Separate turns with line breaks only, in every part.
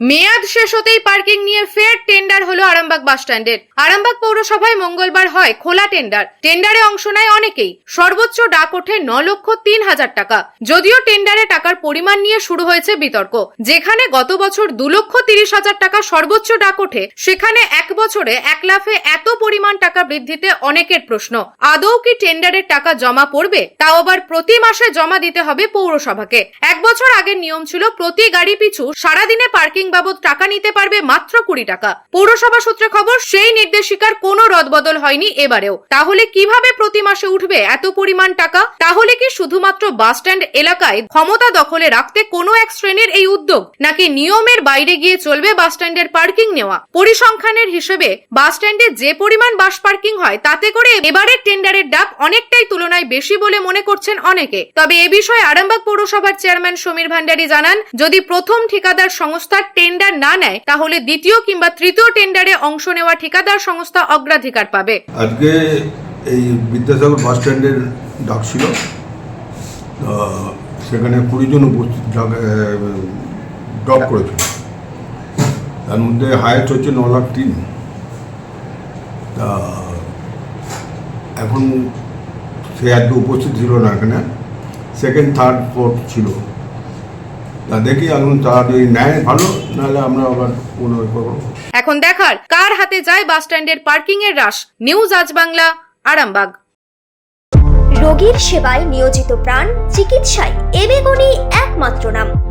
মেয়াদ শেষ হতেই পার্কিং নিয়ে ফের টেন্ডার হলো আরামবাগ বাস স্ট্যান্ডের। আরামবাগ পৌরসভায় মঙ্গলবার হয় খোলা টেন্ডার। টেন্ডারে অংশ নেয় অনেকেই। সর্বোচ্চ ডাক ওঠে ন লক্ষ তিন হাজার টাকা। যদিও টেন্ডারে টাকার পরিমাণ নিয়ে শুরু হয়েছে বিতর্ক। যেখানে গত বছর দু লক্ষ তিরিশ হাজার টাকা সর্বোচ্চ ডাক ওঠে, সেখানে এক বছরে এক লাফে এত পরিমাণ টাকা বৃদ্ধিতে অনেকের প্রশ্ন। আদৌ কি টেন্ডারের টাকা জমা পড়বে? তাও আবার প্রতি মাসে জমা দিতে হবে পৌরসভাকে। এক বছর আগের নিয়ম ছিল প্রতি গাড়ি পিছু সারাদিনে পার্কিং বাবদ টাকা নিতে পারবে মাত্র কুড়ি টাকা। পৌরসভা সূত্রে খবর, সেই নির্দেশিকার কোনো রদবদল হয়নি এবারেও। তাহলে কীভাবে প্রতি মাসে উঠবে এত পরিমাণ টাকা? তাহলে কি শুধুমাত্র বাস স্ট্যান্ড এলাকায় ক্ষমতা দখলে রাখতে কোনো এক শ্রেণির এই উদ্যোগ? নাকি নিয়মের বাইরে গিয়ে চলবে বাস স্ট্যান্ডের পার্কিং নেওয়া? পরিসংখ্যানের হিসেবে, বাস স্ট্যান্ডে যে পরিমাণ বাস পার্কিং হয়, তাতে করে এবারের টেন্ডারের ডাক অনেকটাই তুলনায় বেশি বলে মনে করছেন অনেকে। তবে এ বিষয়ে আরামবাগ পৌরসভার চেয়ারম্যান সমীর ভান্ডারী জানান, যদি প্রথম ঠিকাদার সংস্থা টেন্ডার না নেয়, তাহলে দ্বিতীয় কিংবা তৃতীয় টেন্ডারে অংশ নেওয়া ঠিকাদার সংস্থা অগ্রাধিকার পাবে।
আজকে এই বিদ্যাসাগর বাস স্ট্যান্ডের ডাক ছিল। সেখানে কুড়ি জন উপস্থিত ড্রপ করেছিল। তার মধ্যে হায়েস্ট হচ্ছে ন লাখ তিন। তা, এখন সে আজকে উপস্থিত ছিল না এখানে। সেকেন্ড থার্ড ফোর্থ ছিল। তা দেখি এখন তারা যদি নেয় ভালো নাহলে আমরা আবার পুনরায় করব।
এখন দেখার কার হাতে যায় বাস স্ট্যান্ডের পার্কিং এর রাশ। নিউজ আজ বাংলা আরামবাগ।
রোগীর সেবায় নিয়োজিত প্রাণ চিকিৎসায় এবেগুনি একমাত্র নাম।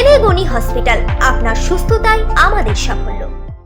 এবেগুনি হসপিটাল আপনার সুস্থতাই আমাদের সাফল্য।